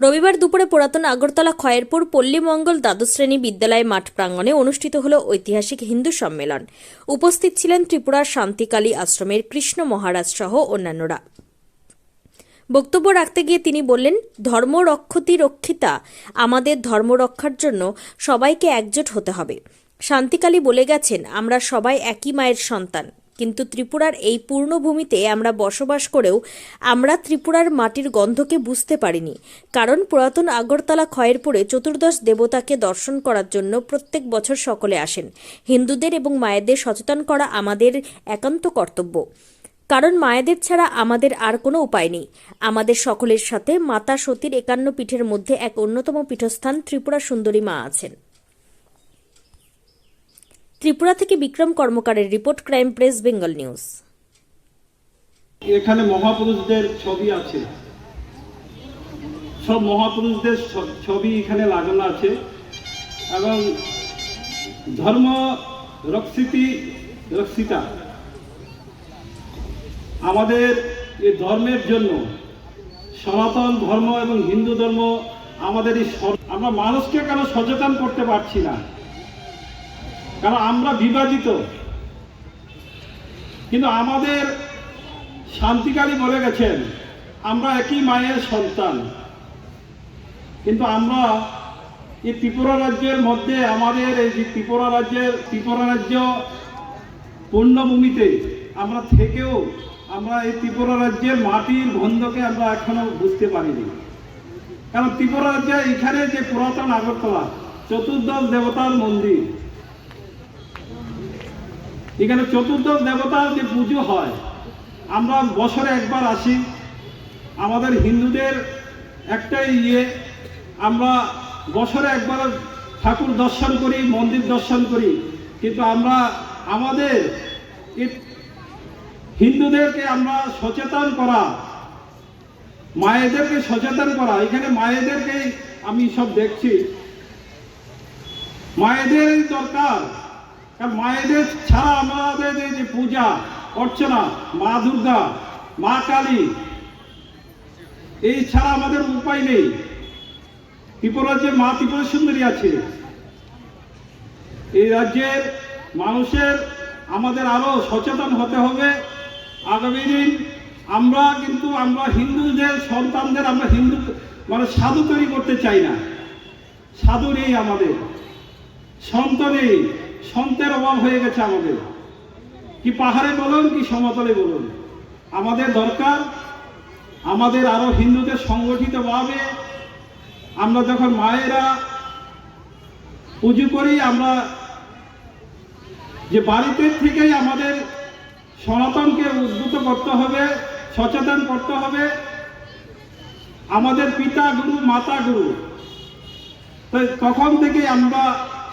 রবিবার দুপুরে পুরাতন আগরতলা খয়েরপুর পল্লীমঙ্গল দ্বাদশ শ্রেণি বিদ্যালয় মাঠ প্রাঙ্গণে অনুষ্ঠিত হল ঐতিহাসিক হিন্দু সম্মেলন। উপস্থিত ছিলেন ত্রিপুরার শান্তিকালী আশ্রমের কৃষ্ণ মহারাজ সহ অন্যান্যরা। বক্তব্য রাখতে গিয়ে তিনি বললেন, ধর্ম রক্ষতি রক্ষিতা, আমাদের ধর্ম রক্ষার জন্য সবাইকে একজোট হতে হবে। শান্তিকালী বলে গেছেন, আমরা সবাই একই মায়ের সন্তান। কিন্তু ত্রিপুরার এই পূর্ণভূমিতে আমরা বসবাস করেও আমরা ত্রিপুরার মাটির গন্ধকে বুঝতে পারিনি। কারণ পুরাতন আগরতলা ক্ষয়ের পরে চতুর্দশ দেবতাকে দর্শন করার জন্য প্রত্যেক বছর সকলে আসেন। হিন্দুদের এবং মায়েদের সচেতন করা আমাদের একান্ত কর্তব্য। কারণ মায়েদের ছাড়া আমাদের আর কোনো উপায় নেই। আমাদের সকলের সাথে মাতা সতীর একান্ন পীঠের মধ্যে এক অন্যতম পীঠস্থান ত্রিপুরা সুন্দরী মা আছেন। ত্রিপুরা থেকে Bikram কর্মকারের report crime press, Bengal news. এখানে মহাপুরুষদের ছবি আছে। সব মহাপুরুষদের ছবি এখানে লাগানো আছে। এবং ধর্ম রক্ষিতি, রক্ষিতা। আমাদের এই ধর্মের জন্য সনাতন ধর্ম এবং হিন্দু ধর্ম আমাদের এই আমরা মানুষকে কেন সচেতন করতে পারছি না? কারণ আমরা বিভাজিত। কিন্তু আমাদের শান্তিকালী বলে গেছেন, আমরা একই মায়ের সন্তান। কিন্তু আমরা এই ত্রিপুরা রাজ্যের মধ্যে, আমাদের এই যে ত্রিপুরা রাজ্যের, ত্রিপুরা রাজ্য পূর্ণভূমিতে আমরা থেকেও আমরা এই ত্রিপুরা রাজ্যের মাটির গন্ধকে আমরা এখনও বুঝতে পারিনি। কারণ ত্রিপুরা রাজ্যে এখানে যে পুরাতন আগরতলা, চতুর্দশ দেবতার মন্দির এখানে চতুর্দশ দেবতার যে পুজো হয়। আমরা বছরে একবার আসি। আমাদের হিন্দুদের একটাই ইয়ে আমরা বছরে একবার ঠাকুর দর্শন করি, মন্দির দর্শন করি। কিন্তু আমরা, আমাদের হিন্দুদেরকে আমরা সচেতন করা, মায়েদেরকে সচেতন করা, এখানে মায়েদেরকেই আমি সব দেখছি। মায়েদের দরকার। মায়েদের ছাড়া আমাদের যে পূজা অর্চনা মা দুর্গা, মা কালী, এই ছাড়া আমাদের উপায় নেই। ত্রিপুরার যে মা ত্রিপুরা সুন্দরী আছে, এই রাজ্যের মানুষের আমাদের আরও সচেতন হতে হবে। আগামী দিন আমরা কিন্তু, আমরা হিন্দুদের সন্তানদের, আমরা হিন্দু মানে সাধু তৈরি করতে চাই না। সাধু নেই আমাদের, সন্ত নেই। সন্তের অভাব হয়ে গেছে আমাদের। কি পাহাড়ে বলুন, কি সমতলে বলুন। আমাদের দরকার, আমাদের আরও হিন্দুদের সংগঠিত সংগঠিতভাবে আমরা যখন মায়েরা পুজো করি, আমরা যে বাড়িতে থেকেই আমাদের সনাতনকে উদ্ভূত করতে হবে, সচেতন করতে হবে, আমাদের পিতা গুরু, মাতা গুরু। তখন থেকে আমরা